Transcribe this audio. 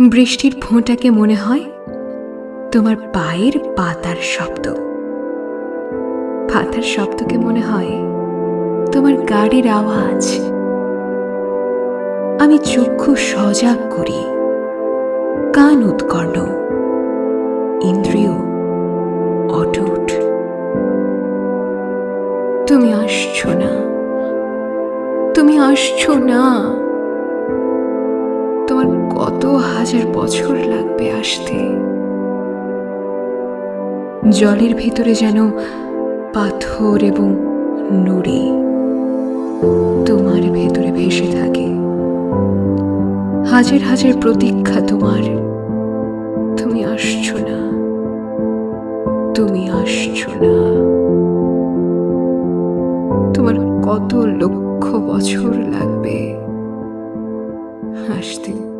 বৃষ্টির ফোঁটাকে মনে হয় তোমার পায়ের পাতার শব্দ। পাতার শব্দকে মনে হয় তোমার গাড়ির আওয়াজ। আমি চক্ষু সজাগ করি, কান উৎকর্ণ ইন্দ্রিয় অটুট। তুমি আসছো না, তুমি আসছো না। তোমার কত হাজার বছর লাগবে আসতে। জলের ভেতরে যেন পাথর এবং নুড়ি তোমার ভেতরে ভেসে থাকে। হাজার হাজার প্রতীক্ষা তোমার। তুমি আসছো না। তুমি আসছো না। তোমার কত লক্ষ বছর লাগবে আসতে।